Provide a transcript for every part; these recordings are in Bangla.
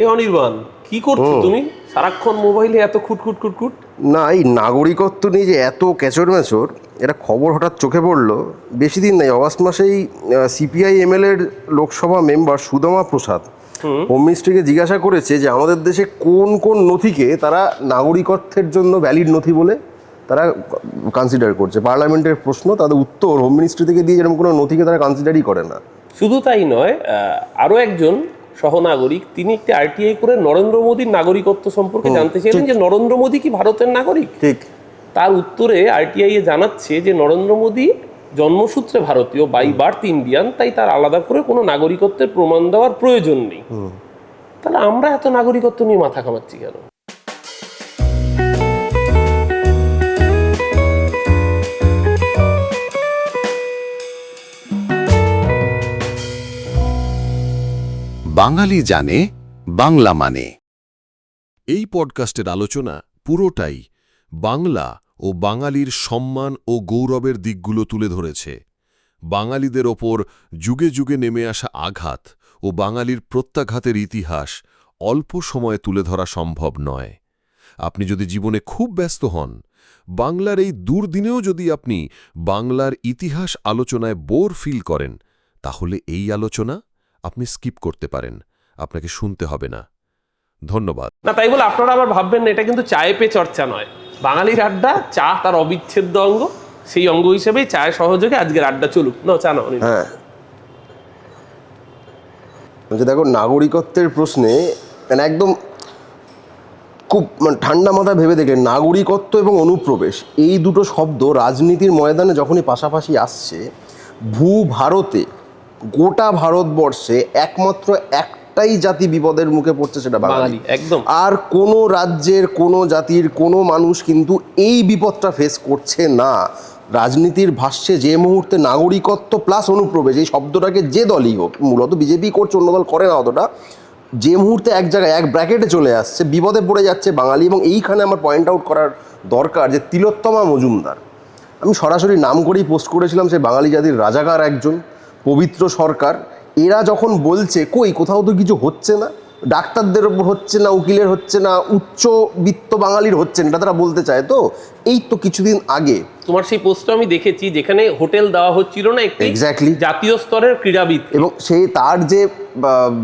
এই অনির্বাণ কি করছ তুমি? সারাক্ষণ মোবাইলে এত খুটখুট খুটখুট? না এই নাগরিকত্ব নিয়ে যে এত ক্যাচর ম্যাচর এটা খবর হঠাৎ চোখে পড়ল। বেশি দিন নাই অগাস্ট মাসেই সিপিআই এমএলএর লোকসভা মেম্বার সুদামা প্রসাদ হোম। মিনিস্ট্রিকে জিজ্ঞাসা করেছে যে আমাদের দেশে কোন কোন নথিকে তারা নাগরিকত্বের জন্য ভ্যালিড নথি বলে তারা কনসিডার করছে। পার্লামেন্টের প্রশ্ন তাদের উত্তর হোম মিনিস্ট্রি থেকে দিয়ে যেরকম কোনো নথিকে তারা কনসিডারই করে না। শুধু তাই নয় আহ, আরও একজন সহনাগরিক তিনি একটি আরটিআই করে নরেন্দ্র মোদীর নাগরিকত্ব সম্পর্কে জানতে চাইলেন যে নরেন্দ্র মোদী কি ভারতের নাগরিক? ঠিক। তার উত্তরে আরটিআই এ জানাচ্ছে যে নরেন্দ্র মোদী জন্মসূত্রে ভারতীয় বাই বার্থ ইন্ডিয়ান তাই তার আলাদা করে কোনো নাগরিকত্বের প্রমাণ দেওয়ার প্রয়োজন নেই। তাহলে আমরা এত নাগরিকত্ব নিয়ে মাথা কামাচ্ছি কেন? বাঙালি জানে, বাংলা মানে। এই পডকাস্টের আলোচনা পুরোটাই বাংলা ও বাঙালির সম্মান ও গৌরবের দিকগুলো তুলে ধরেছে। বাঙালিদের ওপর যুগে যুগে নেমে আসা আঘাত ও বাঙালির প্রত্যাঘাতের ইতিহাস অল্প সময়ে তুলে ধরা সম্ভব নয়। আপনি যদি জীবনে খুব ব্যস্ত হন, বাংলার এই দুর্দিনেও যদি আপনি বাংলার ইতিহাস আলোচনায় বোর ফিল করেন, তাহলে এই আলোচনা আপনি স্কিপ করতে পারেন আপনাকে শুনতে হবে না। ধন্যবাদ। না তাই বলে আপনারা আবার ভাববেন না এটা কিন্তু চায়ে পে চর্চা নয়। বাঙালির আড্ডা চা তার অবিচ্ছেদ্য অঙ্গ। সেই অঙ্গ হিসেবেই চায়ের সহযোগে আজকের আড্ডা চলুক। না চা না অনির্বাণ। হ্যাঁ। বলছে দেখো নাগরিকত্বের প্রশ্নে মানে একদম খুব মানে ঠান্ডা মাথা ভেবে দেখলেন নাগরিকত্ব এবং অনুপ্রবেশ এই দুটো শব্দ রাজনীতির ময়দানে যখনই পাশাপাশি আসছে ভূ ভারতে গোটা ভারতবর্ষে একমাত্র একটাই জাতি বিপদের মুখে পড়ছে সেটা বাঙালি। একদম। আর কোনো রাজ্যের কোনো জাতির কোনো মানুষ কিন্তু এই বিপদটা ফেস করছে না। রাজনীতির ভাষ্যে যে মুহূর্তে নাগরিকত্ব প্লাস অনুপ্রবেশ এই শব্দটাকে যে দলই হোক মূলত বিজেপি করছে অন্য দল করে না অতটা যে মুহূর্তে এক জায়গায় এক ব্র্যাকেটে চলে আসছে বিপদে পড়ে যাচ্ছে বাঙালি এবং এইখানে আমার পয়েন্ট আউট করার দরকার যে তিলোত্তমা মজুমদার। আমি সরাসরি নাম করেই পোস্ট করেছিলাম সে বাঙালি জাতির রাজাকার একজন। পবিত্র সরকার এরা যখন বলছে কই কোথাও তো কিছু হচ্ছে না? ডাক্তারদের ওপর হচ্ছে না উকিলের হচ্ছে না উচ্চ বিত্ত বাঙালির হচ্ছে না তারা বলতে চায়। তো এই তো কিছুদিন আগে। তোমার সেই পোস্টটা আমি দেখেছি যেখানে হোটেল দেওয়া হচ্ছিল না একটি Exactly. জাতীয় স্তরের ক্রীড়াবিদ। এবং সেই তার যে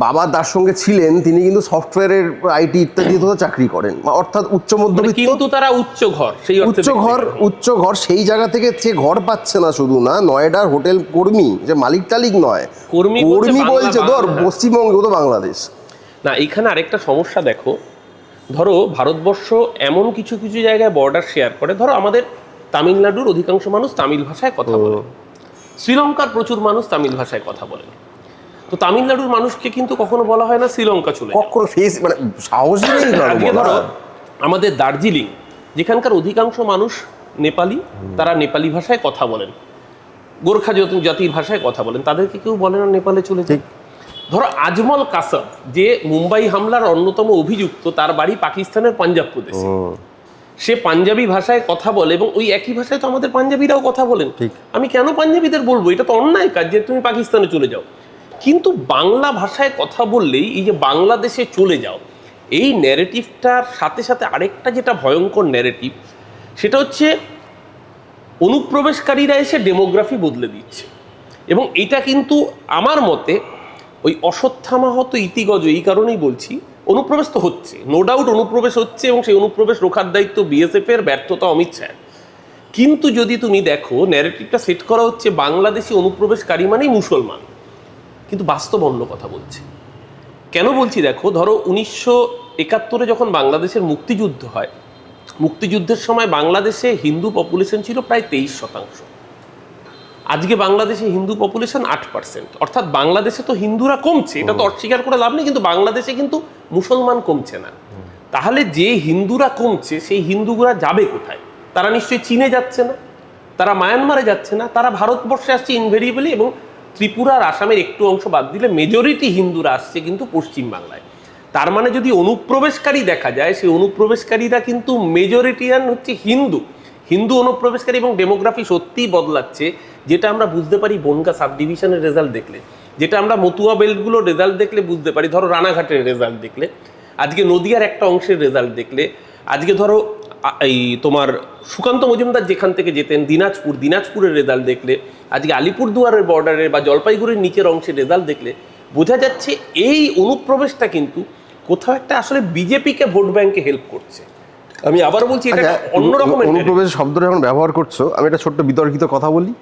বাবা তার সঙ্গে ছিলেন তিনি কিন্তু সফটওয়্যারের আইটি ইত্যাদিতে চাকরি করেন। অর্থাৎ উচ্চ মানে মধ্যবিত্ত কিন্তু তারা উচ্চ ঘর সেই উচ্চ ঘর উচ্চ ঘর সেই জায়গা থেকে সে ঘর পাচ্ছে না শুধু না নয়ডার হোটেল কর্মী যে মালিক টালিক নয় কর্মী বলছে কর্মী বাংলা, বলছে ধর বাংলা। পশ্চিমবঙ্গ তো বাংলাদেশ। না এখানে আরেকটা সমস্যা দেখো। ধরো ভারতবর্ষ এমন কিছু কিছু জায়গায় বর্ডার শেয়ার করে। ধরো আমাদের তামিলনাড়ুর অধিকাংশ মানুষ তামিল ভাষায় কথা বলে। শ্রীলঙ্কার প্রচুর মানুষ তামিল ভাষায় কথা বলে। তো তামিলনাড়ুর মানুষকে কিন্তু কখনো বলা হয় না শ্রীলঙ্কা চলে কখনো ফেস মানে। ধরো আমাদের দার্জিলিং যেখানকার অধিকাংশ মানুষ নেপালি তারা নেপালি ভাষায় কথা বলেন। গোর্খা জাতি- জাতির ভাষায় কথা বলেন। তাদেরকে কেউ বলে না নেপালে চলে যায়। ধরো আজমল কাসব যে মুম্বাই হামলার অন্যতম অভিযুক্ত তার বাড়ি পাকিস্তানের পাঞ্জাব প্রদেশে। সে পাঞ্জাবি ভাষায় কথা বলে এবং ওই একই ভাষায় তো আমাদের পাঞ্জাবিরাও কথা বলেন। ঠিক। আমি কেন পাঞ্জাবিদের বলব? এটা তো অন্যায় কাজ যে তুমি পাকিস্তানে চলে যাও। কিন্তু বাংলা ভাষায় কথা বললেই এই যে বাংলাদেশে চলে যাও এই ন্যারেটিভটার সাথে সাথে আরেকটা যেটা ভয়ঙ্কর ন্যারেটিভ সেটা হচ্ছে অনুপ্রবেশকারীরা এসে ডেমোগ্রাফি বদলে দিচ্ছে। এবং এটা কিন্তু আমার মতে ওই অশ্বত্থামাহত ইতিগজ, এই কারণেই বলছি, অনুপ্রবেশ তো হচ্ছে নো ডাউট অনুপ্রবেশ হচ্ছে এবং সেই অনুপ্রবেশ রোখার দায়িত্ব বিএসএফ এর, ব্যর্থতা অমিত শাহ কিন্তু যদি তুমি দেখো ন্যারেটিভটা সেট করা হচ্ছে বাংলাদেশি অনুপ্রবেশকারী মানেই মুসলমান। কিন্তু বাস্তব অন্য কথা বলছে। কেন বলছি দেখো, ধরো উনিশশো একাত্তরে যখন বাংলাদেশের মুক্তিযুদ্ধ হয়, মুক্তিযুদ্ধের সময় বাংলাদেশে হিন্দু পপুলেশন ছিল প্রায় তেইশ শতাংশ। আজকে বাংলাদেশে হিন্দু পপুলেশন আট পার্সেন্ট অর্থাৎ বাংলাদেশে তো হিন্দুরা কমছে এটা তো অস্বীকার করে লাভ নেই কিন্তু বাংলাদেশে কিন্তু মুসলমান কমছে না। তাহলে যে হিন্দুরা কমছে সেই হিন্দুগুরা যাবে কোথায়? তারা নিশ্চয়ই চীনে যাচ্ছে না তারা মায়ানমারে যাচ্ছে না তারা ভারতবর্ষে আসছে ইনভেরিয়েবলি এবং ত্রিপুরা আর আসামের একটু অংশ বাদ দিলে মেজরিটি হিন্দুরা আসছে কিন্তু পশ্চিম বাংলায় তার মানে যদি অনুপ্রবেশকারী দেখা যায় সেই অনুপ্রবেশকারীরা কিন্তু মেজরিটিয়ান হচ্ছে হিন্দু। হিন্দু অনুপ্রবেশকারী এবং ডেমোগ্রাফি সত্যিই বদলাচ্ছে। যেটা আমরা বুঝতে পারি বনগা সাব ডিভিশনের রেজাল্ট দেখলে যেটা আমরা মতুয়া বেল্টগুলোর রেজাল্ট দেখলে বুঝতে পারি ধরো রানাঘাটের রেজাল্ট দেখলে আজকে নদিয়ার একটা অংশের রেজাল্ট দেখলে আজকে ধরো এই তোমার সুকান্ত মজুমদার যেখান থেকে যেতেন দিনাজপুর দিনাজপুরের রেজাল্ট দেখলে আজকে আলিপুরদুয়ারের বর্ডারের বা জলপাইগুড়ির নিচের অংশের রেজাল্ট দেখলে বোঝা যাচ্ছে এই অনুপ্রবেশটা কিন্তু কোথাও একটা আসলে বিজেপিকে ভোট ব্যাংকে হেল্প করছে। আমি আবার বলছি এটা আচ্ছা, একটা অন্য রকমের অনুপ্রবেশ শব্দটা এখন ব্যবহার করছ আমি একটা ছোট্ট বিতর্কিত কথা বলি।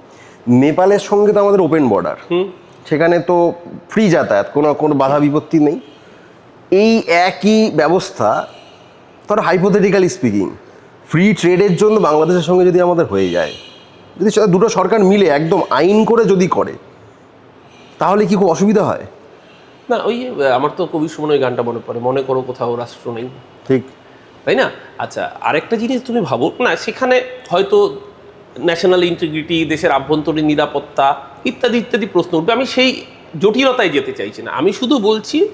নেপালের সঙ্গে তো আমাদের ওপেন বর্ডার সেখানে তো ফ্রি যাতায়াত কোনো কোনো বাধা বিপত্তি নেই। এই একই ব্যবস্থা ধরো হাইপোথেটিক্যালি স্পিকিং ফ্রি ট্রেডের জন্য বাংলাদেশের সঙ্গে যদি আমাদের হয়ে যায় যদি সে- দুটো সরকার মিলে একদম আইন করে যদি করে তাহলে কি খুব অসুবিধা হয়? না ওই আমার তো কবি ওই গানটা মনে পড়ে মনে করো কোথাও রাষ্ট্র নেই। ঠিক। তাই না? আচ্ছা আরেকটা জিনিস তুমি ভাবো না সেখানে হয়তো ন্যাশনাল ইন্টিগ্রিটি দেশের আভ্যন্তরীণ নিরাপত্তা ইত্যাদি ইত্যাদি প্রশ্ন উঠবে। আমি সেই জটিলতায় যেতে চাইছি না। আমি শুধু বলছি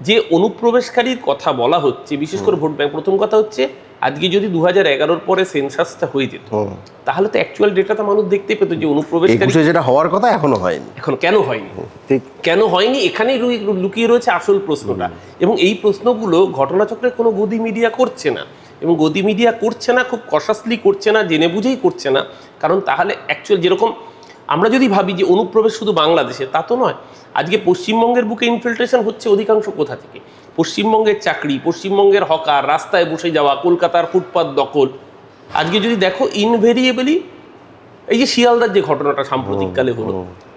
যে অনুপ্রবেশকারীর কথা বলা হচ্ছে বিশেষ করে ভোট ব্যাংক। প্রথম কথা হচ্ছে আজকে যদি দু হাজার এগারোর পরে সেন্সাসটা হয়ে যেত তাহলে তো অ্যাকচুয়াল ডেটাটা মানুষ দেখতে পেত যে অনুপ্রবেশকারী যেটা হওয়ার কথা এখনও হয়নি। এখন কেন হয়নি? ঠিক। কেন হয়নি? এখানেই লুকিয়ে রয়েছে আসল প্রশ্নটা। এবং এই প্রশ্নগুলো ঘটনাচক্রে কোনো গদি মিডিয়া করছে না। এবং গদি মিডিয়া করছে না খুব কশাসলি করছে না জেনে বুঝেই করছে না। কারণ তাহলে অ্যাকচুয়াল যেরকম আমরা যদি ভাবি যে অনুপ্রবেশ শুধু বাংলাদেশে তা তো নয়। আজকে পশ্চিমবঙ্গের বুকে ইনফিল্ট্রেশন হচ্ছে অধিকাংশ কোথা থেকে? পশ্চিমবঙ্গের চাকরি পশ্চিমবঙ্গের হকার রাস্তায় বসে যাওয়া কলকাতার ফুটপাত দখল। আজকে যদি দেখো ইনভেরিয়েবলি এই যে শিয়ালদার যে ঘটনাটা সাম্প্রতিককালে হলো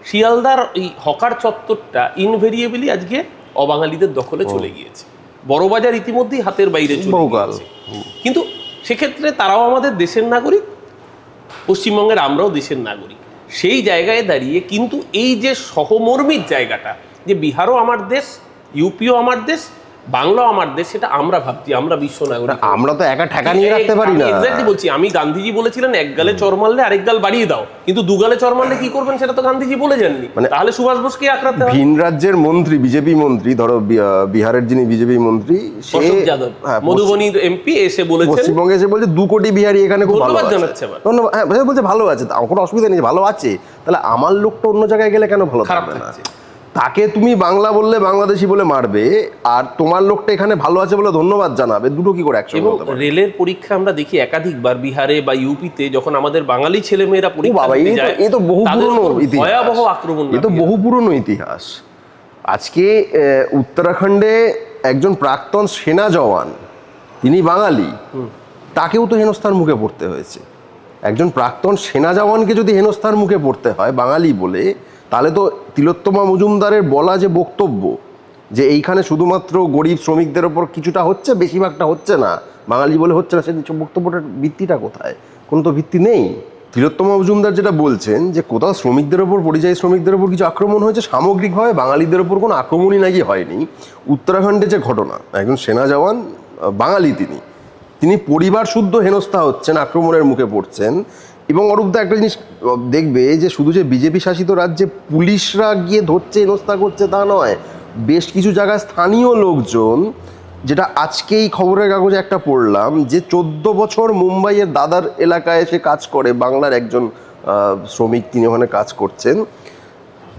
শিয়ালদার এই হকার চত্বরটা ইনভেরিয়েবলি আজকে অবাঙালিদের দখলে চলে গিয়েছে। বড়বাজার ইতিমধ্যেই হাতের বাইরে চলে। কিন্তু সেক্ষেত্রে তারাও আমাদের দেশের নাগরিক পশ্চিমবঙ্গের আমরাও দেশের নাগরিক সেই জায়গায় দাঁড়িয়ে কিন্তু এই যে সহমর্মীর জায়গাটা যে বিহারও আমার দেশ ইউপিও আমার দেশ বাংলাও আমার দেশ সেটা আমরা ভাবছি আমরা বিশ্ব নাগরিক। আমরা তো একা ঠেকা নিয়ে রাখতে পারি না। এক্স্যাক্টলি বলছি আমি গান্ধীজি বলেছিলেন এক গালে চর মারলে আরেক গাল বাড়িয়ে দাও। কিন্তু দু গালে চর মারলে কি করবেন সেটা তো গান্ধীজি বলে যাননি। মানে- তাহলে সুভাষ বোসকে আক্রান্ত ভিন রাজ্যের মন্ত্রী বিজেপি মন্ত্রী ধরো বিহারের যিনি বিজেপি মন্ত্রী সে যাদব হ্যাঁ, মধুবনীর এমপি এসে বলেছেন পশ্চিমবঙ্গে এসে বলছে দু কোটি বিহারি এখানে খুব ভালো আছে। জানাচ্ছে ধন্যবাদ। হ্যাঁ বলছে ভালো আছে। কোনো অসুবিধা নেই ভালো আছে। তাহলে আমার লোকটা অন্য জায়গায় গেলে কেন ভালো খারাপ থাকবে না। তাকে তুমি বাংলা বললে বাংলাদেশি বলে মারবে আর তোমার লোকটা এখানে ভালো আছে বলে ধন্যবাদ জানাবে দুটো কি করে একসঙ্গে রেলের পরীক্ষা আমরা দেখি একাধিকবার বিহারে বা ইউপিতে যখন আমাদের বাঙালি ছেলে মেয়েরা পরীক্ষা দিতে তো যায় এই তো বহু পুরনো ইতিহাস। ভয়াবহ আক্রমণ এ তো বহু পুরনো ইতিহাস। আজকে উত্তরাখণ্ডে একজন প্রাক্তন সেনা জওয়ান তিনি বাঙালি তাকেও তো হেনস্থার মুখে পড়তে হয়েছে। একজন প্রাক্তন সেনা জওয়ানকে যদি হেনস্থার মুখে পড়তে হয় বাঙালি বলে তাহলে তো তিলোত্তমা মজুমদারের বলা যে বক্তব্য, যে এইখানে শুধুমাত্র গরিব শ্রমিকদের ওপর কিছুটা হচ্ছে, বেশিরভাগটা হচ্ছে না। বাঙালি বলে হচ্ছে না সে বক্তব্যটার ভিত্তিটা কোথায়? কোনো তো ভিত্তি নেই। তিলোত্তমা মজুমদার যেটা বলছেন, যে কোথাও শ্রমিকদের ওপর, পরিযায়ী শ্রমিকদের ওপর কিছু আক্রমণ হয়েছে সামগ্রিকভাবে বাঙালিদের ওপর কোনো আক্রমণই নাকি হয়নি। উত্তরাখণ্ডে যে ঘটনা, একজন সেনা জওয়ান বাঙালি তিনি। তিনি পরিবার শুদ্ধ হেনস্থা হচ্ছেন, আক্রমণের মুখে পড়ছেন। এবং অরূপদা একটা জিনিস দেখবে যে শুধু যে বিজেপি শাসিত রাজ্যে পুলিশরা গিয়ে ধরছে, হেনস্থা করছে তা নয়, বেশ কিছু জায়গায় স্থানীয় লোকজন, যেটা আজকেই খবরের কাগজে একটা পড়লাম, যে চোদ্দ বছর মুম্বাইয়ের দাদার এলাকায় এসে কাজ করে, বাংলার একজন শ্রমিক তিনি ওখানে কাজ করছেন।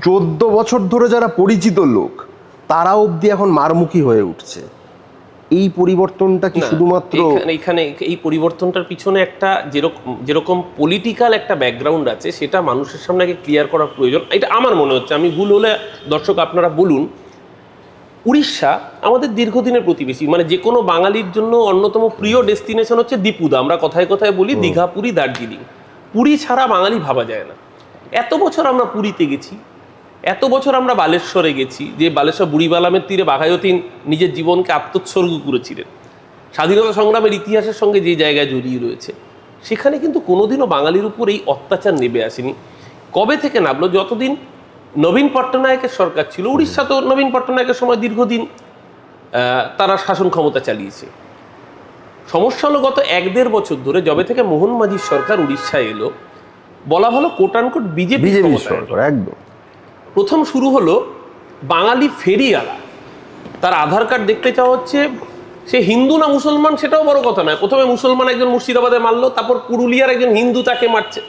চোদ্দ বছর ধরে যারা পরিচিত লোক, তারা অবধি এখন মারমুখী হয়ে উঠছে। এই পরিবর্তনটা কি শুধুমাত্র এখানে- এই পরিবর্তনটার পিছনে একটা যেরকম যেরকম পলিটিক্যাল একটা ব্যাকগ্রাউন্ড আছে সেটা মানুষের সামনে আগে ক্লিয়ার করা প্রয়োজন। এটা আমার মনে হচ্ছে আমি ভুল হলে দর্শক আপনারা বলুন। উড়িষ্যা আমাদের দীর্ঘদিনের প্রতিবেশী মানে যে কোনো বাঙালির জন্য অন্যতম প্রিয় ডেস্টিনেশন হচ্ছে দীপুদা আমরা কথায় কথায় বলি দীঘা পুরী দার্জিলিং। পুরী ছাড়া বাঙালি ভাবা যায় না। এত বছর আমরা পুরীতে গেছি এত বছর আমরা বালেশ্বরে গেছি যে বালেশ্বর বুড়িবালামের তীরে বাঘায়তীন নিজের জীবনকে আত্মোৎসর্গ করেছিলেন। স্বাধীনতা সংগ্রামের ইতিহাসের সঙ্গে যে জায়গায় জড়িয়ে রয়েছে সেখানে কিন্তু কোনোদিনও বাঙালির উপর এই অত্যাচার নেমে আসেনি। কবে থেকে নামলো? যতদিন নবীন পট্টনায়কের সরকার ছিল উড়িষ্যা তো নবীন পট্টনায়কের সময় দীর্ঘদিন আহ, তারা শাসন ক্ষমতা চালিয়েছে। সমস্যা হলো গত এক দেড় বছর ধরে যবে থেকে মোহন মাঝির সরকার উড়িষ্যায় এলো বলা ভালো কোটানকোট বিজেপি সরকার একদম। প্রথম শুরু হলো বাঙালি ফেরিওয়ালা তার আধার কার্ড দেখতে চাওয়া হচ্ছে সে হিন্দু না মুসলমান সেটাও বড় কথা নয়। প্রথমে মুসলমান একজন মুর্শিদাবাদে মারলো তারপর পুরুলিয়ার একজন হিন্দু তাকে মারছে।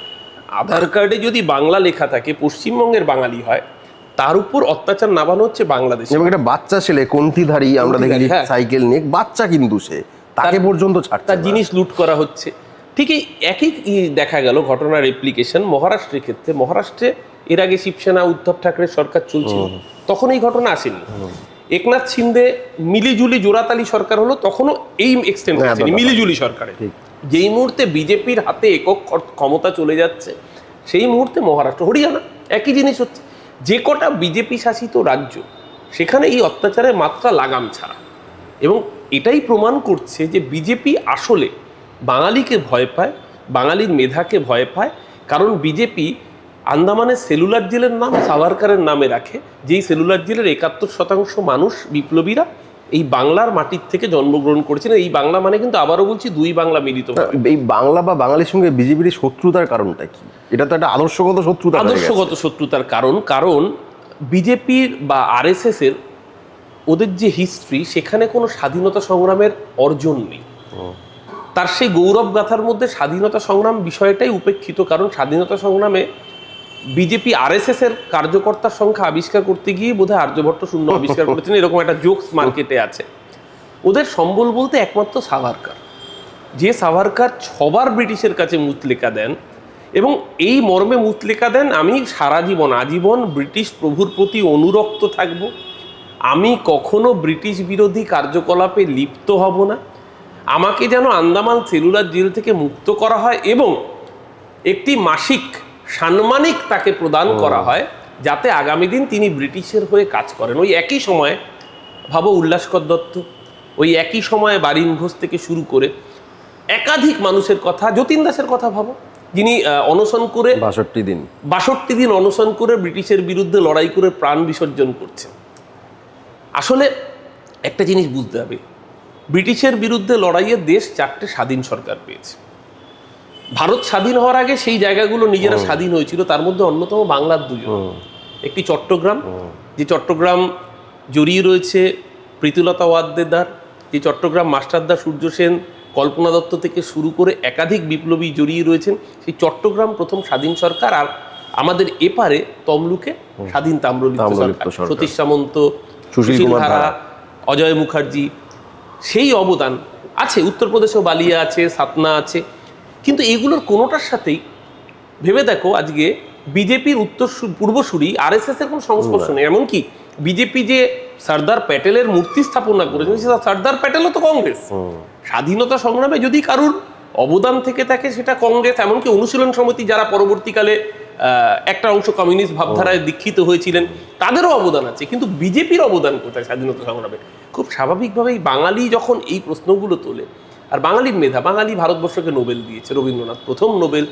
আধার কার্ডে যদি বাংলা লেখা থাকে পশ্চিমবঙ্গের বাঙালি হয় তার উপর অত্যাচার নামানো হচ্ছে বাংলাদেশ। এবং একটা বাচ্চা ছেলে কন্ঠিধারী আমরা দেখি হ্যাঁ। সাইকেল নিয়ে বাচ্চা কিন্তু সে। তাকে পর্যন্ত ছাড়ছে তার জিনিস লুট করা হচ্ছে। ঠিকই একই দেখা গেল ঘটনার রেপ্লিকেশন মহারাষ্ট্রের ক্ষেত্রে। মহারাষ্ট্রে এর আগে শিবসেনা উদ্ধব ঠাকরের সরকার চলছিল তখন এই ঘটনা আসেনি। একনাথ শিন্দে মিলিজুলি জোড়াতালি সরকার হলো তখনও এই এক্সটেন্ড হয়েছে মিলিজুলি সরকারে যেই মুহূর্তে বিজেপির হাতে একক ক্ষমতা চলে যাচ্ছে সেই মুহূর্তে মহারাষ্ট্র হরিয়ানা একই জিনিস হচ্ছে। যে কটা বিজেপি শাসিত রাজ্য সেখানে এই অত্যাচারের মাত্রা লাগাম ছাড়া। এবং এটাই প্রমাণ করছে যে বিজেপি আসলে বাঙালিকে ভয় পায় বাঙালির মেধাকে ভয় পায় কারণ বিজেপি আন্দামানের সেলুলার জেলের নাম সাভারকারের নামে রাখে যেই সেলুলার জেলের একাত্তর শতাংশ মানুষ বিপ্লবীরা এই বাংলার মাটির থেকে জন্মগ্রহণ করেছেন এই বাংলা মানে কিন্তু আবারও বলছি দুই বাংলা মিলিত এই বাংলা বা বাঙালির সঙ্গে বিজেপির শত্রুতার কারণটা কি? এটা তো একটা আদর্শগত শত্রুতা আদর্শগত শত্রুতার কারণ কারণ বিজেপির বা আরএসএস এর ওদের যে হিস্ট্রি সেখানে কোনো স্বাধীনতা সংগ্রামের অর্জন নেই। তার সেই গৌরব গাথার মধ্যে স্বাধীনতা সংগ্রাম বিষয়টাই উপেক্ষিত কারণ স্বাধীনতা সংগ্রামে বিজেপি আরএসএস এর কার্যকর্তার সংখ্যা আবিষ্কার করতে গিয়ে বোধহয় আর্যভট্ট শূন্য আবিষ্কার করেছেন। এরকম একটা জোকস মার্কেটে আছে। ওদের সম্বল বলতে একমাত্র সাভারকার। যে সাভারকার ছবার ব্রিটিশের কাছে মুতলেকা দেন এবং এই মর্মে মুতলেকা দেন, আমি সারা জীবন, আজীবন ব্রিটিশ প্রভুর প্রতি অনুরক্ত থাকব। আমি কখনো ব্রিটিশ বিরোধী কার্যকলাপে লিপ্ত হব না। আমাকে যেন আন্দামান সেলুলার জেল থেকে মুক্ত করা হয় এবং একটি মাসিক সাম্মানিক তাকে প্রদান করা হয় যাতে আগামী দিন তিনি ব্রিটিশের হয়ে কাজ করেন। ওই একই সময়ে ভাবো উল্লাসকর দত্ত ওই একই সময়ে বারিন ঘোষ থেকে শুরু করে একাধিক মানুষের কথা যতীন দাসের কথা ভাবো যিনি অনশন করে বাষট্টি দিন। বাষট্টি দিন অনশন করে ব্রিটিশের বিরুদ্ধে লড়াই করে প্রাণ বিসর্জন করছেন। আসলে একটা জিনিস বুঝতে হবে ব্রিটিশের বিরুদ্ধে লড়াইয়ে দেশ চারটে স্বাধীন সরকার পেয়েছে। ভারত স্বাধীন হওয়ার আগে সেই জায়গাগুলো নিজেরা স্বাধীন হয়েছিল। তার মধ্যে অন্যতম বাংলার দুজন। একটি চট্টগ্রাম। যে চট্টগ্রাম জড়িয়ে রয়েছে প্রীতিলতা ওয়াদ্দেদার যে চট্টগ্রাম মাস্টারদা সূর্য সেন কল্পনা দত্ত থেকে শুরু করে একাধিক বিপ্লবী জড়িয়ে রয়েছেন সেই চট্টগ্রাম প্রথম স্বাধীন সরকার আর আমাদের এপারে তমলুকে স্বাধীন তাম্রলিপ্ত সরকার। সতীশ সামন্ত সুশীল ধারা। অজয় মুখার্জি সেই অবদান আছে। উত্তরপ্রদেশেও বালিয়া আছে সাতনা আছে। কিন্তু এগুলোর কোনোটার সাথেই ভেবে দেখো আজকে বিজেপির উত্তর পূর্বসূরি আর এস এর কোনো সংস্পর্শ নেই। এমনকি বিজেপি যে সর্দার প্যাটেলের মূর্তি স্থাপনা করেছেন সেটা সর্দার প্যাটেলও তো কংগ্রেস। স্বাধীনতা সংগ্রামে যদি কারুর অবদান থেকে থাকে সেটা কংগ্রেস। এমনকি অনুশীলন সমিতি যারা পরবর্তীকালে একটা অংশ কমিউনিস্ট ভাবধারায় দীক্ষিত হয়েছিলেন তাদেরও অবদান আছে। কিন্তু বিজেপির অবদান কোথায় স্বাধীনতা সংগ্রামে? খুব স্বাভাবিকভাবেই বাঙালি যখন এই প্রশ্নগুলো তোলে আর বাঙালির মেধা, বাঙালি ভারতবর্ষকে নোবেল দিয়েছে রবীন্দ্রনাথ। প্রথম নোবেল।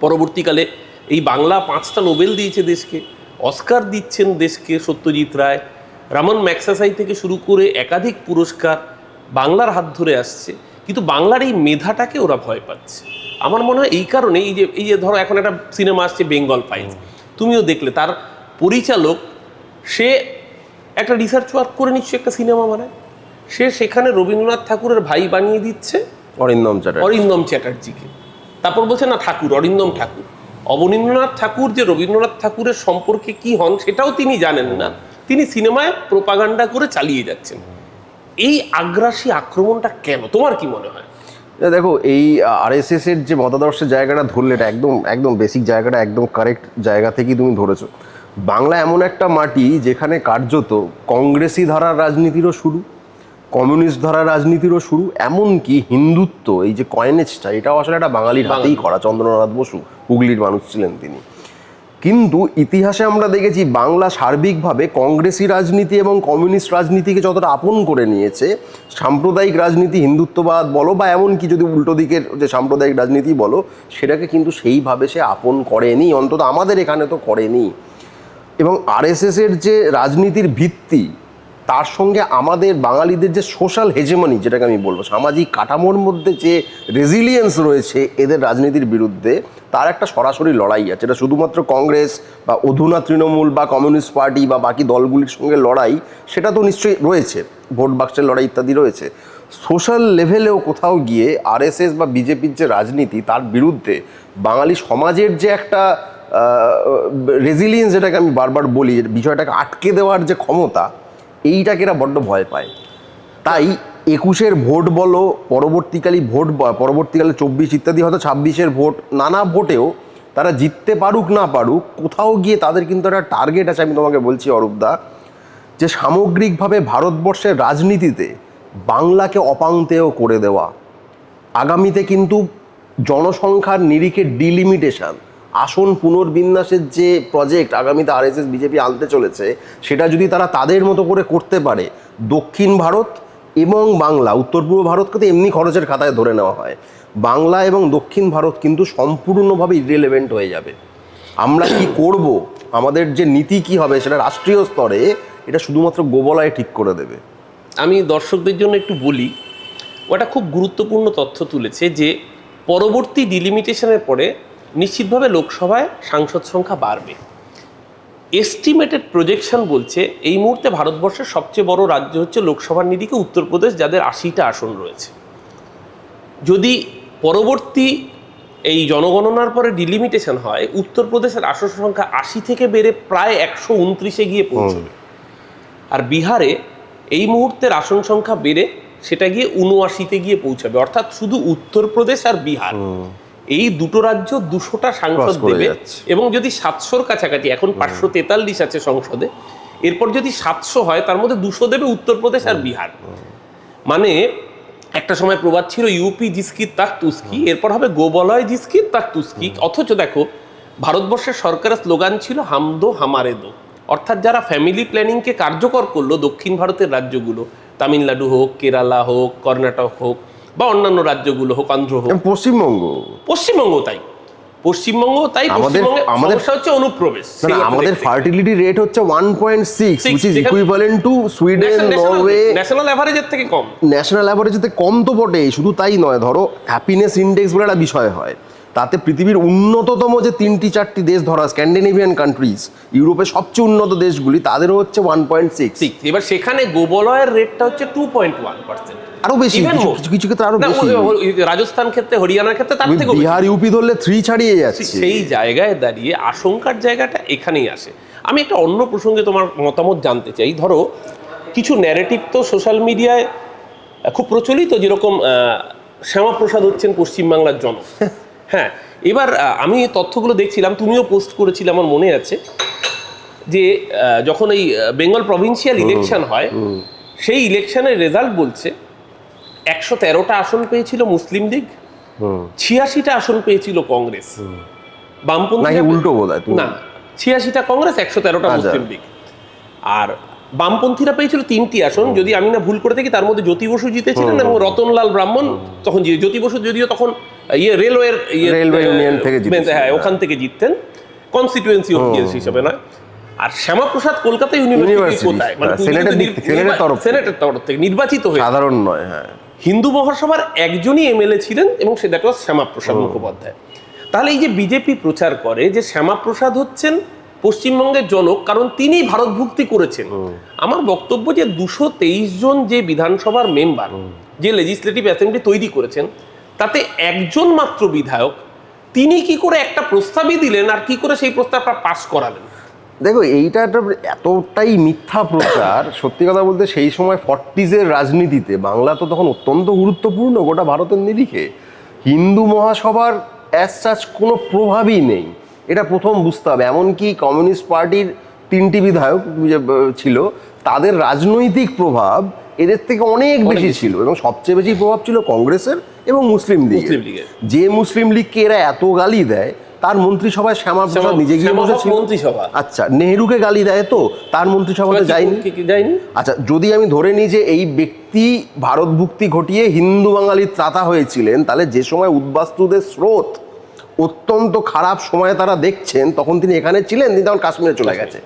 পরবর্তীকালে এই বাংলা পাঁচটা নোবেল দিয়েছে দেশকে। অস্কার দিচ্ছেন দেশকে সত্যজিৎ রায়। রামন ম্যাক্সাসাই থেকে শুরু করে একাধিক পুরস্কার বাংলার হাত ধরে আসছে। কিন্তু বাংলার এই মেধাটাকে ওরা ভয় পাচ্ছে। আমার মনে হয় এই কারণে এই যে এই যে ধরো এখন একটা সিনেমা আসছে, বেঙ্গল ফাইলস। তুমিও দেখলে, তার পরিচালক, সে একটা রিসার্চ ওয়ার্ক করে নিশ্চয়ই একটা সিনেমা বানায়। সে সেখানে রবীন্দ্রনাথ ঠাকুরের ভাই বানিয়ে দিচ্ছে। অরিন্দম চ্যাটার্জি। অরিন্দম চ্যাটার্জিকে। তারপর বলছে না ঠাকুর অরিন্দম ঠাকুর। অবনীন্দ্রনাথ ঠাকুর যে রবীন্দ্রনাথ ঠাকুরের সম্পর্কে কি হন সেটাও তিনি জানেন না। তিনি সিনেমায় প্রোপাগান্ডা করে চালিয়ে যাচ্ছেন। এই আগ্রাসী আক্রমণটা কেন? তোমার কি মনে হয়? দেখো এই আরএসএস এর যে মতাদর্শের জায়গাটা ধরলে এটা একদম একদম বেসিক জায়গাটা একদম কারেক্ট জায়গা থেকেই তুমি ধরেছো। বাংলা এমন একটা মাটি যেখানে কার্যত কংগ্রেসি ধারার রাজনীতিরও শুরু। কমিউনিস্ট ধারার রাজনীতিরও শুরু এমনকি হিন্দুত্ব এই যে কয়েনেজটা এটাও আসলে একটা বাঙালির হাতেই করা। চন্দ্রনাথ বসু হুগলির মানুষ ছিলেন তিনি। কিন্তু ইতিহাসে আমরা দেখেছি বাংলা সার্বিকভাবে কংগ্রেসি রাজনীতি এবং কমিউনিস্ট রাজনীতিকে যতটা আপন করে নিয়েছে সাম্প্রদায়িক রাজনীতি হিন্দুত্ববাদ বলো বা এমনকি যদি উল্টো দিকের যে সাম্প্রদায়িক রাজনীতি বলো সেটাকে কিন্তু সেইভাবে সে আপন করেনি অন্তত আমাদের এখানে তো করেনি। এবং আরএসএসের যে রাজনীতির ভিত্তি তার সঙ্গে আমাদের বাঙালিদের যে সোশ্যাল হেজেমনি যেটাকে আমি বলব, সামাজিক কাঠামোর মধ্যে যে রেজিলিয়েন্স রয়েছে এদের রাজনীতির বিরুদ্ধে, তার একটা সরাসরি লড়াই আছে। এটা শুধুমাত্র কংগ্রেস বা অধুনা তৃণমূল বা কমিউনিস্ট পার্টি বা বাকি দলগুলির সঙ্গে লড়াই, সেটা তো নিশ্চয়ই রয়েছে। ভোট বাক্সের লড়াই ইত্যাদি রয়েছে। সোশ্যাল লেভেলেও কোথাও গিয়ে আরএসএস বা বিজেপির যে রাজনীতি, তার বিরুদ্ধে বাঙালি সমাজের যে একটা রেজিলিয়েন্স যেটাকে আমি বারবার বলি, বিষয়টাকে আটকে দেওয়ার যে ক্ষমতা এইটাকে এরা বড্ড ভয় পায়। তাই একুশের ভোট বলো, পরবর্তীকালে ভোট পরবর্তীকালে চব্বিশ ইত্যাদি হয়তো ছাব্বিশের ভোট, নানা ভোটেও তারা জিততে পারুক না পারুক, কোথাও গিয়ে তাদের কিন্তু একটা টার্গেট আছে, আমি তোমাকে বলছি অরূপদা যে সামগ্রিকভাবে ভারতবর্ষের রাজনীতিতে বাংলাকে অপাঙ্ক্তেয় করে দেওয়া। আগামীতে কিন্তু জনসংখ্যার নিরিখে ডিলিমিটেশন আসন পুনর্বিন্যাসের যে প্রজেক্ট আগামীতে আরএসএস বিজেপি আনতে চলেছে, সেটা যদি তারা তাদের মতো করে করতে পারে, দক্ষিণ ভারত এবং বাংলা, উত্তর পূর্ব ভারতকে তো এমনি খরচের খাতায় ধরে নেওয়া হয়। বাংলা এবং দক্ষিণ ভারত কিন্তু সম্পূর্ণভাবে ইরেলেভেন্ট হয়ে যাবে। আমরা কি করব? আমাদের যে নীতি কি হবে সেটা রাষ্ট্রীয় স্তরে এটা শুধুমাত্র গোবলায় ঠিক করে দেবে। আমি দর্শকদের জন্য একটু বলি, ওটা খুব গুরুত্বপূর্ণ তথ্য তুলেছে যে পরবর্তী ডিলিমিটেশনের পরে নিশ্চিতভাবে লোকসভায় সাংসদ সংখ্যা বাড়বে। এস্টিমেটেড প্রজেকশন বলছে এই মুহূর্তে ভারতবর্ষের সবচেয়ে বড় রাজ্য হচ্ছে লোকসভার নিরিখে উত্তরপ্রদেশ যাদের আশিটা আসন রয়েছে। যদি পরবর্তী এই জনগণনার পরে ডিলিমিটেশন হয় উত্তরপ্রদেশের আসন সংখ্যা আশি থেকে বেড়ে প্রায় একশো উনত্রিশে গিয়ে পৌঁছবে। আর বিহারে এই মুহূর্তের আসন সংখ্যা বেড়ে সেটা গিয়ে উনআশিতে গিয়ে পৌঁছাবে। অর্থাৎ শুধু উত্তরপ্রদেশ আর বিহার। এই দুটো রাজ্য দুশোটা সাংসদ দেবে। এবং যদি সাতশোর কাছাকাছি এখন পাঁচশো তেতাল্লিশ আছে সংসদে এরপর যদি সাতশো হয় তার মধ্যে দুশো দেবে উত্তরপ্রদেশ আর বিহার। মানে একটা সময় প্রবাদ ছিল ইউপি জিসকি তাক তুস্কি এরপর হবে গোবলয় জিসকি তাক তুস্কি। অথচ দেখো ভারতবর্ষের সরকারের স্লোগান ছিল হামদো হামারে দো। অর্থাৎ যারা ফ্যামিলি প্ল্যানিংকে কার্যকর করল দক্ষিণ ভারতের রাজ্যগুলো তামিলনাড়ু হোক কেরালা হোক কর্ণাটক হোক বা অন্যান্য রাজ্যগুলো হোক অন্ধ্র হোক। পশ্চিমবঙ্গ। পশ্চিমবঙ্গ তাই। পশ্চিমবঙ্গ তাই আমাদের- পশ্চিমবঙ্গে সমস্যা হচ্ছে অনুপ্রবেশ। আমাদের ফার্টিলিটি রেট হচ্ছে one point six Six, which is যেখানে- টু সুইডেন নরওয়ে ন্যাশনাল অ্যাভারেজের থেকে কম। ন্যাশনাল অ্যাভারেজেতে কম তো বটে শুধু তাই নয় ধরো হ্যাপিনেস ইন্ডেক্স বলে একটা বিষয় হয়। তাতে পৃথিবীর উন্নততম যে তিনটি চারটি দেশ ধরা স্ক্যান্ডিনেভিয়ান কান্ট্রিজ ইউরোপের সবচেয়ে উন্নত দেশগুলি তাদেরও হচ্ছে ওয়ান পয়েন্ট সিক্স এবার সেখানে গোবলয়ের রেটটা হচ্ছে টু পয়েন্ট ওয়ান পার্সেন্ট আরও বেশি কিছু- ক্ষেত্রে আরও বেশি রাজস্থান ক্ষেত্রে হরিয়ানার ক্ষেত্রে তার থেকে বিহার ইউপি ধরলে থ্রি ছাড়িয়ে যাচ্ছে। সেই জায়গায় দাঁড়িয়ে আশঙ্কার জায়গাটা এখানেই আসে। আমি একটা অন্য প্রসঙ্গে তোমার মতামত জানতে চাই। ধরো কিছু ন্যারেটিভ তো সোশ্যাল মিডিয়ায় খুব প্রচলিত যেরকম শ্যামাপ্রসাদ হচ্ছেন পশ্চিমবাংলার জনক। হ্যাঁ এবার আমি তথ্যগুলো দেখছিলাম তুমিও পোস্ট করেছিলে আমার মনে আছে যে যখন এই বেঙ্গল প্রভিন্সিয়াল ইলেকশন হয় সেই ইলেকশনের রেজাল্ট বলছে একশো তেরোটা আসন পেয়েছিল মুসলিম লীগ ছিয়াশিটা আসন পেয়েছিল কংগ্রেস। বামপন্থী উল্টো বোধ হয় না ছিয়াশিটা কংগ্রেস একশো তেরোটা আচ্ছা। মুসলিম লীগ। আর বামপন্থীরা পেয়েছিল তিনটি আসন যদি আমি না ভুল করে থাকি তার মধ্যে জ্যোতি বসু জিতেছিলেন এবং রতনলাল ব্রাহ্মণ তখন জিতে- জ্যোতি বসু যদিও তখন ইয়ে রেলওয়ের রেলওয়ে Railway union থেকে হ্যাঁ হ্যাঁ। ওখান থেকে জিততেন। কনস্টিটিউয়েন্সি অফিস হিসেবে নয়। আর শ্যামাপ্রসাদ কলকাতা ইউনিভার্সিটি কোথায়? মানে হ্যাঁ, সেনেটের দিক থেকে, তরফ থেকে। সেনেটের তরফ থেকে নির্বাচিত হয়ে সাধারণ নয় হ্যাঁ। হিন্দু মহাসভার একজনই এমএলএ ছিলেন এবং সে দ্যাট শ্যামাপ্রসাদ মুখোপাধ্যায়। তাহলে এই যে বিজেপি প্রচার করে যে শ্যামাপ্রসাদ হচ্ছেন পশ্চিমবঙ্গের জনক কারণ তিনি ভারতভুক্তি করেছেন। আমার বক্তব্য যে দুশো তেইশ জন যে বিধানসভার মেম্বার যে লেজিসলেটিভ অ্যাসেম্বলি তৈরি করেছেন তাতে একজন মাত্র বিধায়ক তিনি কি করে একটা প্রস্তাবই দিলেন আর কি করে সেই প্রস্তাবটা পাশ করালেন? দেখো এইটা একটা এতটাই মিথ্যা প্রচার। সত্যি কথা বলতে সেই সময় ফর্টিজের রাজনীতিতে বাংলা তো তখন অত্যন্ত গুরুত্বপূর্ণ গোটা ভারতের নিরিখে। হিন্দু মহাসভার অ্যাজ সাচ কোনো প্রভাবই নেই। এটা প্রথম বুঝতে হবে। এমনকি কমিউনিস্ট পার্টির তিনটি বিধায়ক যে ছিল তাদের রাজনৈতিক প্রভাব এদের থেকে অনেক বেশি ছিল এবং সবচেয়ে বেশি প্রভাব ছিল কংগ্রেসের এবং মুসলিম লীগের। যে মুসলিম লীগকে এরা এত গালি দেয় তার মন্ত্রিসভায় শ্যামা প্রসাদ নিজে গিয়ে বসেছিল। মন্ত্রিসভা। আচ্ছা নেহরুকে গালি দেয় তো? তার মন্ত্রিসভাতে যায়নি? যায়নি? আচ্ছা যদি আমি ধরে নিই যে এই ব্যক্তি ভারতভুক্তি ঘটিয়ে হিন্দু বাঙালির ত্রাতা হয়েছিলেন তাহলে যে সময় উদ্বাস্তুদের স্রোত অত্যন্ত খারাপ সময়ে তারা দেখছেন তখন তিনি এখানে ছিলেন তিনি তখন কাশ্মীরে চলে গেছে।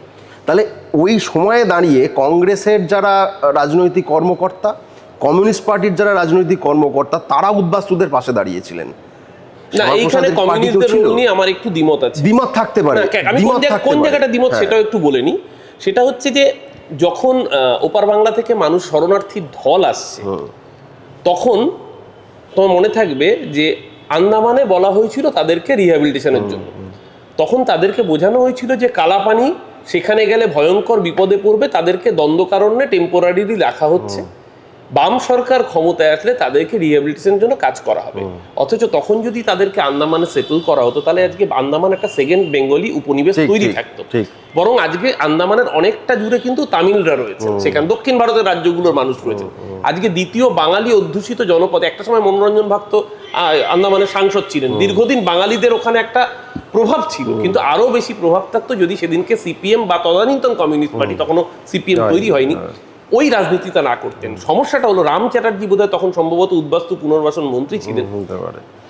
তাহলে ওই সময়ে দাঁড়িয়ে কংগ্রেসের যারা রাজনৈতিক কর্মকর্তা কমিউনিস্ট পার্টির যারা রাজনৈতিক কর্মকর্তা তারা উদ্বাস্তুদের পাশে দাঁড়িয়েছিলেন। না এইখানে কমিউনিস্টদের রোল নিয়ে আমার একটু দ্বিমত আছে। দ্বিমত থাকতে পারে আমি কোন। জায়গাটা দ্বিমত হ্যাঁ। সেটাও একটু বলে নি। সেটা হচ্ছে যে যখন ওপার বাংলা থেকে মানুষ শরণার্থীর ঢল আসছে তখন তোমার মনে থাকবে যে আন্দামানে বলা হয়েছিল তাদেরকে রিহ্যাবিলিটেশনের জন্য। তখন তাদেরকে বোঝানো হয়েছিল যে কালাপানি সেখানে গেলে ভয়ঙ্কর বিপদে পড়বে তাদেরকে দ্বন্দ্ব কারণে টেম্পোরারিলি রাখা হচ্ছে। বাম সরকার ক্ষমতায় আসলে তাদেরকে রিহ্যাবিলিটেশনের জন্য কাজ করা হবে। অথচ তখন যদি তাদেরকে আন্দামানে সেটেল করা হতো তাহলে আজকে আন্দামান একটা সেকেন্ড বেঙ্গলি উপনিবেশ তৈরি থাকতো। বরং আজকে আন্দামানের অনেকটা জুড়ে কিন্তু তামিলরা রয়েছে। সেখানে দক্ষিণ ভারতের রাজ্যগুলোর মানুষ রয়েছে। আজকে দ্বিতীয় বাঙালি অধ্যুষিত জনপদ একটা সময় মনোরঞ্জন ভক্ত আন্দামানের সাংসদ ছিলেন। দীর্ঘদিন বাঙালিদের ওখানে একটা প্রভাব ছিল। কিন্তু আরও বেশি প্রভাব থাকতো যদি সেদিনকে সিপিএম বা তদানীন্তন কমিউনিস্ট পার্টি তখনও সিপিএম তৈরি হয়নি। ওই রাজনীতিটা না করতেন। সমস্যাটা হলো রাম চ্যাটার্জি বোধহয় তখন সম্ভবত উদ্বাস্তু পুনর্বাসন মন্ত্রী ছিলেন।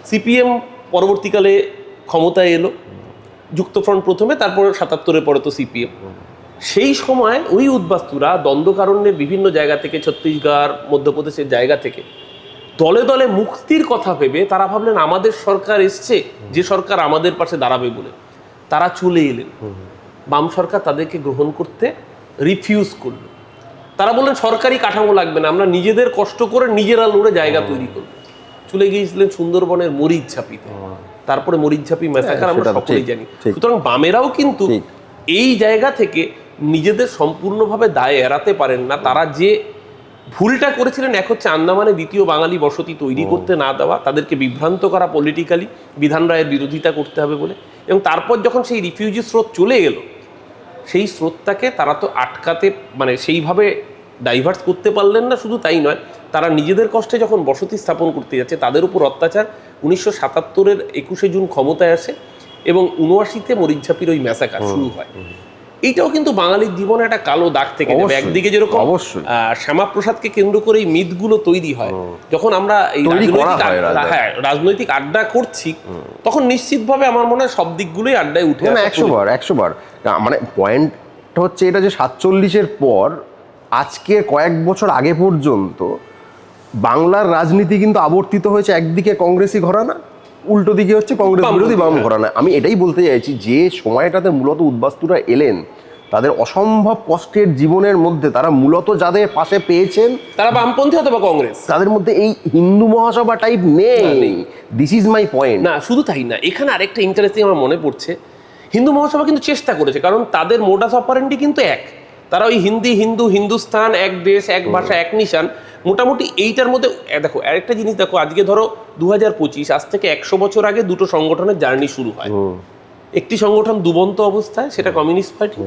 সিপিএম পরবর্তীকালে ক্ষমতায় এলো যুক্তফ্রন্ট প্রথমে তারপরে সাতাত্তরে পরে তো সিপিএম। সেই সময় ওই উদ্বাস্তুরা দ্বন্দ্বকারণ্যের বিভিন্ন জায়গা থেকে ছত্তিশগড় মধ্যপ্রদেশের জায়গা থেকে দলে দলে মুক্তির কথা ভেবে তারা ভাবলেন আমাদের সরকার এসছে যে সরকার আমাদের পাশে দাঁড়াবে বলে। তারা চলে এলেন। বাম সরকার তাদেরকে গ্রহণ করতে রিফিউজ করল। তারা বললেন সরকারি কাঠামো লাগবে না আমরা নিজেদের কষ্ট করে নিজেরা লড়ে জায়গা তৈরি করব। চলে গিয়েছিলেন সুন্দরবনের মরিচ ঝাপিতে। তারপরে মরিচ ঝাপি ম্যাসাকার আমরা সকলেই জানি। সুতরাং বামেরাও কিন্তু এই জায়গা থেকে নিজেদের সম্পূর্ণভাবে দায় এড়াতে পারেন না। তারা যে ভুলটা করেছিলেন এক হচ্ছে আন্দামানে দ্বিতীয় বাঙালি বসতি তৈরি করতে না দেওয়া তাদেরকে বিভ্রান্ত করা পলিটিক্যালি বিধান রায়ের বিরোধিতা করতে হবে বলে। এবং তারপর যখন সেই রিফিউজি স্রোত চলে এলো সেই স্রোতটাকে তারা তো আটকাতে মানে সেইভাবে ডাইভার্স করতে পারলেন না শুধু তাই নয় তারা নিজেদের কষ্টে যখন বসতি স্থাপন করতে যাচ্ছে তাদের উপর অত্যাচার উনিশশো সাতাত্তরের একুশে জুন ক্ষমতায় আসে এবং উনআশিতে মরিচঝাপির ওই ম্যাসাকার শুরু হয়। এইটাও কিন্তু বাঙালির জীবনে একটা কালো দাগ থেকে যাবে। একদিকে যেরকম। শ্যামাপ্রসাদকে কেন্দ্র করে এই মিথগুলো তৈরি হয়। যখন আমরা এই হ্যাঁ রাজনৈতিক আড্ডা করছি তখন নিশ্চিতভাবে আমার মনে হয় সব দিকগুলোই আড্ডায় উঠে না একশো বার একশো বার। মানে পয়েন্ট হচ্ছে এটা যে সাতচল্লিশের পর আজকে কয়েক বছর আগে পর্যন্ত বাংলার রাজনীতি কিন্তু আবর্তিত হয়েছে একদিকে কংগ্রেসি ঘরানা উল্টো দিকে হচ্ছে কংগ্রেস বিরোধী বাম হ্যাঁ। ঘরানা আমি এটাই বলতে চাইছি যে সময়টাতে মূলত উদ্বাস্তুরা এলেন তাদের অসম্ভব কষ্টের জীবনের মধ্যে তারা মূলত যাদের পাশে পেয়েছেন তারা বামপন্থী অথবা কংগ্রেস? তাদের মধ্যে এই হিন্দু মহাসভা টাইপ নেই। দিস ইজ মাই পয়েন্ট না শুধু তাই না এখানে আরেকটা ইন্টারেস্টিং আমার মনে পড়ছে। হিন্দু মহাসভা কিন্তু চেষ্টা করেছে কারণ তাদের মোডাস অপারেন্ডি কিন্তু এক। তারা ওই হিন্দি হিন্দু হিন্দুস্তান এক দেশ এক ভাষা এক নিশান। মোটামুটি এইটার মধ্যে দেখো আরেকটা জিনিস দেখো আজকে ধরো দু হাজার পঁচিশ আজ থেকে একশো বছর আগে দুটো সংগঠনের জার্নি শুরু হয়। একটি সংগঠন দুবন্ত অবস্থায় সেটা কমিউনিস্ট পার্টি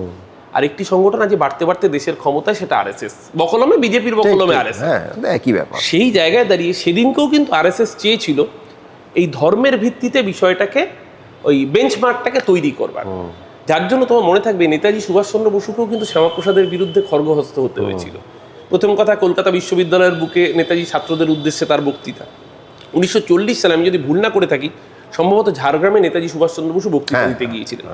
আর একটি সংগঠন আজ বাড়তে বাড়তে দেশের ক্ষমতায় সেটা আরএসএস। বকলমে বিজেপির বকলমে আরএসএস। হ্যাঁ একই ব্যাপার। সেই জায়গায় দাঁড়িয়ে সেদিনকেও কিন্তু আরএসএস চেয়েছিল এই ধর্মের ভিত্তিতে বিষয়টাকে ওই বেঞ্চমার্কটাকে তৈরি করবার। যার জন্য তোমার মনে থাকবে নেতাজি সুভাষচন্দ্র বসুকেও কিন্তু শ্যামাপ্রসাদের বিরুদ্ধে খর্গহস্ত হতে হয়েছিল। প্রথম কথা কলকাতা বিশ্ববিদ্যালয়ের বুকে নেতাজি ছাত্রদের উদ্দেশ্যে তার বক্তৃতা। উনিশশ চল্লিশ সালে আমি যদি ভুল না করে থাকি সম্ভবত ঝাড়গ্রামে নেতাজি সুভাষচন্দ্র বসু বক্তৃতা হ্যাঁ, দিতে গিয়েছিলেন।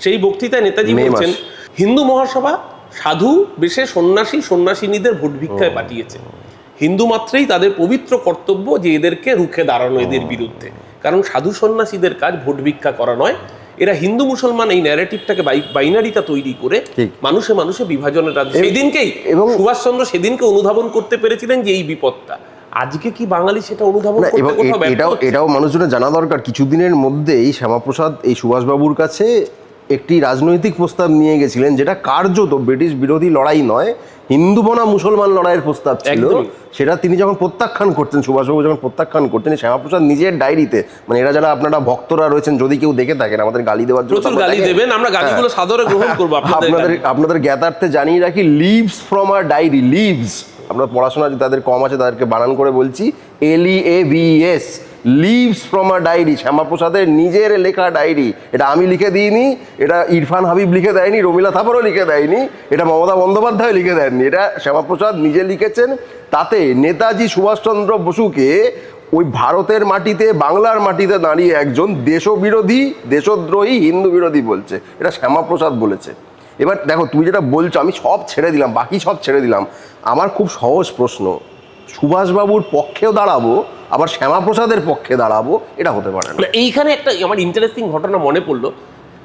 সেই বক্তৃতায় নেতাজি বলছেন হিন্দু মহাসভা সাধু বেশে সন্ন্যাসী সন্ন্যাসিনীদের ভোট ভিক্ষায় পাঠিয়েছে। হিন্দু মাত্রেই তাদের পবিত্র কর্তব্য যে এদেরকে রুখে দাঁড়ানো এদের বিরুদ্ধে। কারণ সাধু সন্ন্যাসীদের কাজ ভোট ভিক্ষা করা নয় এরা হিন্দু মুসলমান এই ন্যারেটিভটাকে বাইনারিটা তৈরি করে মানুষে মানুষে বিভাজনের রাজ্য সেদিনকেই এবং- সুভাষচন্দ্র সেদিনকে অনুধাবন করতে পেরেছিলেন যে এই বিপদটা। আজকে কি বাঙালি সেটা অনুধাবন করতে এটাও এটাও মানুষজনের জানা দরকার। কিছুদিনের মধ্যেই শ্যামাপ্রসাদ এই সুভাষবাবুর কাছে একটি রাজনৈতিক প্রস্তাব নিয়ে গেছিলেন যেটা কার্যত ব্রিটিশ বিরোধী লড়াই নয় হিন্দু বনা মুসলমান লড়াইয়ের প্রস্তাব ছিল। সেটা তিনি যখন প্রত্যাখ্যান করতেন সুভাষবাবু যখন প্রত্যাখ্যান করতেন শ্যামাপ্রসাদ নিজের ডায়েরিতে মানে এরা যারা আপনারা ভক্তরা রয়েছেন যদি কেউ দেখে থাকেন আমাদের গালি দেওয়ার জন্য গালি দেবেন আমরা গালিগুলো সাদরে গ্রহণ করব আপনাদের আপনাদের জ্ঞাতার্থে জানিয়ে রাখি leaves from our diary leaves আমরা পড়াশোনা তাদের কম আছে তাদেরকে বানান করে বলছি L E A V S leaves from our diary শ্যামাপ্রসাদের নিজের লেখা ডায়েরি এটা আমি লিখে দিইনি, এটা ইরফান হাবিব লিখে দেয়নি, রমিলা থাপারও লিখে দেয়নি, এটা মমতা বন্দ্যোপাধ্যায় লিখে দেননি, এটা শ্যামাপ্রসাদ নিজে লিখেছেন। তাতে নেতাজি সুভাষচন্দ্র বসুকে ওই ভারতের মাটিতে, বাংলার মাটিতে দাঁড়িয়ে একজন দেশবিরোধী, দেশদ্রোহী হিন্দু বিরোধী বলছে। এটা শ্যামাপ্রসাদ বলেছে। এবার দেখো, তুমি যেটা বলছো, আমি সব ছেড়ে দিলাম, বাকি সব ছেড়ে দিলাম। আমার খুব সহজ প্রশ্ন সুভাষবাবুর পক্ষেও দাঁড়াবো আবার শ্যামাপ্রসাদের পক্ষে দাঁড়াবো এটা হতে পারে না। না, এইখানে একটা আমার ইন্টারেস্টিং ঘটনা মনে পড়ল।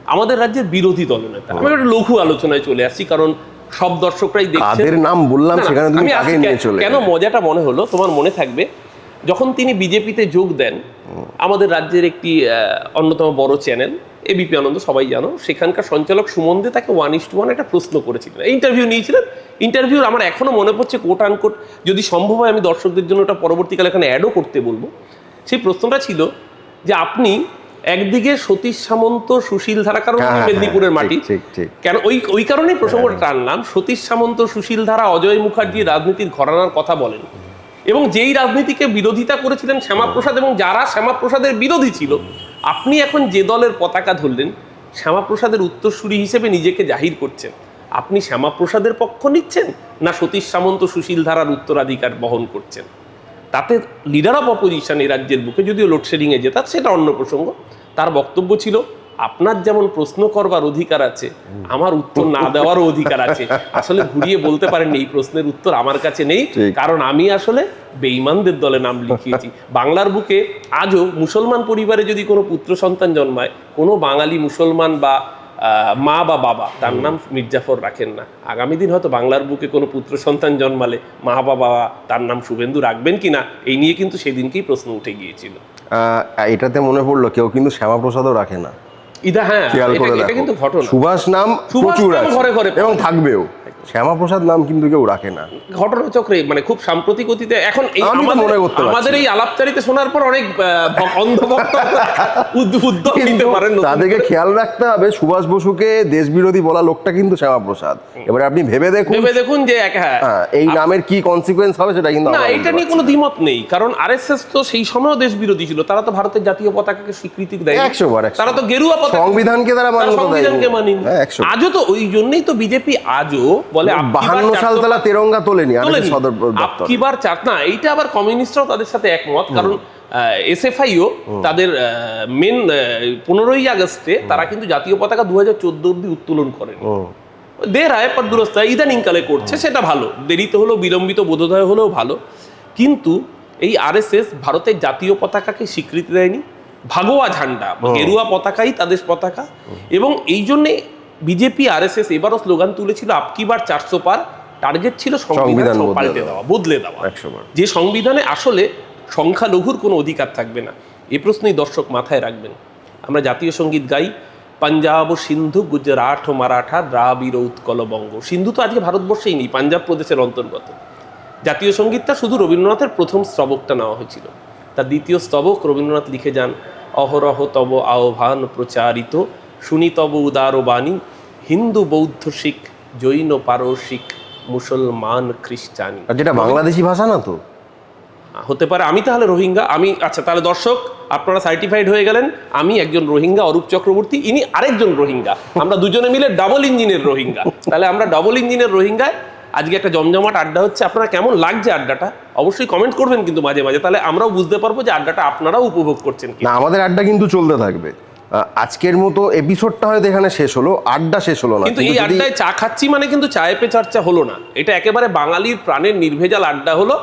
আমাদের রাজ্যের বিরোধী দলনেতা। আমি একটা লঘু আলোচনায় চলে আসছি কারণ সব দর্শকরাই দেখছে নাম বললাম সেখানে তুমি আসছি, নিয়ে চলে কেন মজাটা মনে হলো? তোমার মনে থাকবে যখন তিনি বিজেপিতে যোগ দেন আমাদের রাজ্যের একটি আহ, অন্যতম বড় চ্যানেল এবিপি আনন্দ সবাই জানো। সেখানকার সঞ্চালক সুমন দে তাকে ওয়ান ইস টু ওয়ান একটা প্রশ্ন করেছিলেন। ইন্টারভিউ নিয়েছিলেন। ইন্টারভিউর আমার এখনও মনে পড়ছে কোট আনকোট যদি সম্ভব হয় আমি দর্শকদের জন্য ওটা পরবর্তীকালে এখানে অ্যাডও করতে বলব। সেই প্রশ্নটা ছিল যে আপনি একদিকে সতীশ সামন্ত সুশীল ধারা কারণ হ্যাঁ, হ্যাঁ, মেদিনীপুরের মাটি। ঠিক, ঠিক। কেন ওই ওই কারণেই প্রসঙ্গটা টানলাম। সতীশ সামন্ত সুশীল ধারা অজয় মুখার্জি রাজনীতির ঘরানার কথা বলেন। এবং যেই রাজনীতিকে বিরোধিতা করেছিলেন শ্যামাপ্রসাদ এবং যারা শ্যামাপ্রসাদের বিরোধী ছিল আপনি এখন যে দলের পতাকা ধরলেন, শ্যামাপ্রসাদের উত্তরসূরি হিসেবে নিজেকে জাহির করছেন। আপনি শ্যামাপ্রসাদের পক্ষ নিচ্ছেন না সতীশ সামন্ত সুশীল ধারার উত্তরাধিকার বহন করছেন? তাতে লিডার অফ অপোজিশন এই রাজ্যের বুকে যদিও লোডশেডিংয়ে যেতাম সেটা অন্য প্রসঙ্গ। তার বক্তব্য ছিল আপনার যেমন প্রশ্ন করবার অধিকার আছে আমার উত্তর না দেওয়ারও অধিকার আছে। আসলে ঘুরিয়ে বলতে পারেন এই প্রশ্নের উত্তর আমার কাছে নেই কারণ আমি আসলে বেঈমানদের দলে নাম লিখিয়েছি। বাংলার বুকে আজও মুসলমান পরিবারে যদি কোনো পুত্র সন্তান জন্মায় কোনো বাঙালি মুসলমান বা মা বা বাবা তার নাম মির্জাফর রাখেন না। আগামী দিন হয়তো বাংলার বুকে কোনো পুত্র সন্তান জন্মালে মা বা বাবা তার নাম শুভেন্দু রাখবেন কিনা এই নিয়ে কিন্তু সেদিনকেই প্রশ্ন উঠে গিয়েছিল। এটাতে মনে পড়ল কেউ কিন্তু শ্যামাপ্রসাদও রাখে না। ইদা হ্যাঁ খেয়াল এটা- করে দেখো। সুভাষ নাম প্রচুর আছে এবং থাকবেও। শ্যামাপ্রসাদ নাম কিন্তু কেউ রাখে না। ঘটনাচক্রে মানে খুব সাম্প্রতিক অতীতে এখন এই আমাদের- এই আলাপচারিতে শোনার পর অনেক অন্ধভক্ত উদ- উদ্যোগ নিতে পারেন তাদেরকে খেয়াল রাখতে হবে সুভাষ বসুকে দেশবিরোধী বলা লোকটা কিন্তু শ্যামাপ্রসাদ। এবারে আপনি ভেবে দেখুন। ভেবে দেখুন যে এক হ্যাঁ। হ্যাঁ, এই নামের কি কনসিকুয়েন্স হবে সেটা কিন্তু না এটা নিয়ে কোনো। দ্বিমত নেই কারণ আরএসএস তো সেই সময়ও দেশ বিরোধী ছিল তারা তো ভারতের জাতীয় পতাকাকে স্বীকৃতি দেয় একশো বার, তারা তো গেরুয়া পতাকা সংবিধানকে তারা দেয়নি। সংবিধানকে মানেনি হ্যাঁ। আজও তো ওই জন্যই তো বিজেপি আজও বলে বাহান্ন সাল তালা তেরঙ্গা তোলেনি। সদর দপ্তর। চার না এইটা আবার কমিউনিস্টরাও তাদের সাথে একমত কারণ এসএফআইও তাদের মেন পনেরোই আগস্টে তারা কিন্তু জাতীয় পতাকা দু হাজার চোদ্দ অব্দি উত্তোলন করেন। দের আয় পর দুরস্তা ইদানিং কালে করছে সেটা ভালো। দেরিতে হলেও বিলম্বিত বোধোদয় হলেও ভালো। কিন্তু এই আরএসএস ভারতের জাতীয় পতাকাকে স্বীকৃতি দেয়নি। ভাগোয়া ঝান্ডা গেরুয়া পতাকাই তাদের পতাকা। এবং এই জন্যে বিজেপি আরএসএস এবারও স্লোগান তুলেছিল আপকি বার চারশো পার? টার্গেট ছিল সংবিধান পাল্টে দেওয়া। দেওয়া বদলে দেওয়া। যে সংবিধানে আসলে সংখ্যালঘুর কোনো অধিকার থাকবে না এ প্রশ্নেই দর্শক মাথায় রাখবেন। আমরা জাতীয় সংগীত গাই পাঞ্জাব ও সিন্ধু গুজরাট ও মারাঠা দ্রাবিড় উৎকল বঙ্গ সিন্ধু তো আজকে ভারতবর্ষেই নেই পাঞ্জাব প্রদেশের অন্তর্গত। জাতীয় সঙ্গীতটা শুধু রবীন্দ্রনাথের প্রথম স্তবকটা নেওয়া হয়েছিল। তার দ্বিতীয় স্তবক রবীন্দ্রনাথ লিখে যান অহরহ তব আহ্বান প্রচারিত শুনি তব উদার বাণী হিন্দু বৌদ্ধ শিখ জৈন পারসিক মুসলমান খ্রিস্টানি। যেটা বাংলাদেশি ভাষা না তো? হতে পারে। আমি তাহলে রোহিঙ্গা আমি আচ্ছা তাহলে দর্শক আপনারা সার্টিফাইড হয়ে গেলেন। আমি একজন রোহিঙ্গা অরূপ চক্রবর্তী ইনি আরেকজন রোহিঙ্গা। আমরা দুজনে মিলে ডাবল ইঞ্জিনের রোহিঙ্গা। তাহলে আমরা ডাবল ইঞ্জিনের রোহিঙ্গায় আজকে একটা জমজমাট আড্ডা হচ্ছে। আপনারা কেমন লাগছে আড্ডাটা? অবশ্যই কমেন্ট করবেন কিন্তু মাঝে মাঝে। তাহলে আমরাও বুঝতে পারব যে আড্ডাটা আপনারাও উপভোগ করছেন না আমাদের আড্ডা কিন্তু চলতে থাকবে। আজকের মতো এপিসোডটা হয়তো এখানে শেষ হলো আড্ডা শেষ হলো না। কিন্তু এই আড্ডায় চা খাচ্ছি মানে কিন্তু চায়ে পে চর্চা হলো না। এটা একেবারে বাঙালির প্রাণের নির্ভেজাল আড্ডা হলো।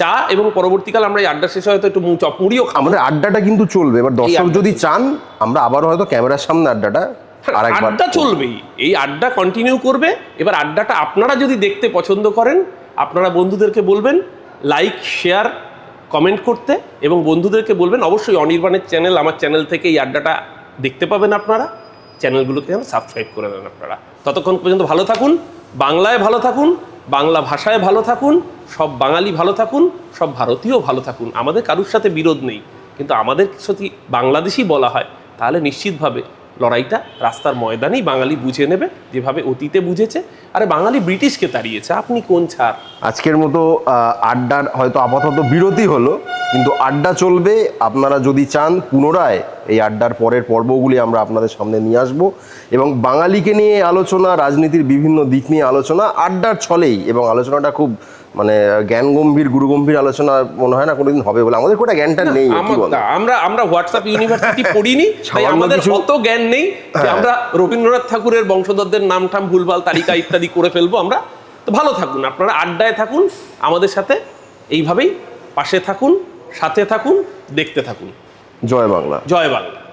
চা এবং পরবর্তীকাল আমরা এই আড্ডা শেষে হয়তো একটু চপ মুড়িও খাব। আমাদের আড্ডাটা কিন্তু চলবে এবার দর্শক যদি চান আমরা আবারও হয়তো ক্যামেরার সামনে আড্ডাটা আরেকবার আড্ডা চলবেই। এই আড্ডা কন্টিনিউ করবে। এবার আড্ডাটা আপনারা যদি দেখতে পছন্দ করেন আপনারা বন্ধুদেরকে বলবেন লাইক শেয়ার কমেন্ট করতে। এবং বন্ধুদেরকে বলবেন অবশ্যই অনির্বাণের চ্যানেল আমার চ্যানেল থেকে এই আড্ডাটা দেখতে পাবেন আপনারা। চ্যানেলগুলোকে যেন সাবস্ক্রাইব করে নেন আপনারা। ততক্ষণ পর্যন্ত ভালো থাকুন, বাংলায় ভালো থাকুন, বাংলা ভাষায় ভালো থাকুন, সব বাঙালি ভালো থাকুন, সব ভারতীয় ভালো থাকুন। আমাদের কারুর সাথে বিরোধ নেই, কিন্তু আমাদের যদি বাংলাদেশি বলা হয়, তাহলে নিশ্চিতভাবে লড়াইটা রাস্তার ময়দানেই বাঙালি বুঝে নেবে, যেভাবে অতীতে বুঝেছে। আরে বাঙালি ব্রিটিশকে তাড়িয়েছে, আপনি কোন ছাড়? আজকের মতো আড্ডার হয়তো আপাতত বিরতি হলো, কিন্তু আড্ডা চলবে, আপনারা যদি চান পুনরায় এই আড্ডার পরের পর্বগুলি আমরা আপনাদের সামনে নিয়ে আসব। এবং বাঙালিকে নিয়ে আলোচনা রাজনীতির বিভিন্ন দিক নিয়ে আলোচনা আড্ডার ছলেই। এবং আলোচনাটা খুব মানে জ্ঞান গম্ভীর গুরু গম্ভীর আলোচনা মনে হয় না কোনোদিন হবে বলে। আমাদের কোটা জ্ঞানটা নেই আমার- আমরা হোয়াটসঅ্যাপ ইউনিভার্সিটি পড়িনি তাই আমাদের অত জ্ঞান নেই যে আমরা রবীন্দ্রনাথ ঠাকুরের বংশধরদের নাম ঠাম ভুলভাল তালিকা ইত্যাদি করে ফেলব আমরা। তো ভালো থাকুন আপনারা আড্ডায় থাকুন আমাদের সাথে এইভাবেই পাশে থাকুন সাথে থাকুন দেখতে থাকুন। জয় বাংলা। জয় বাংলা।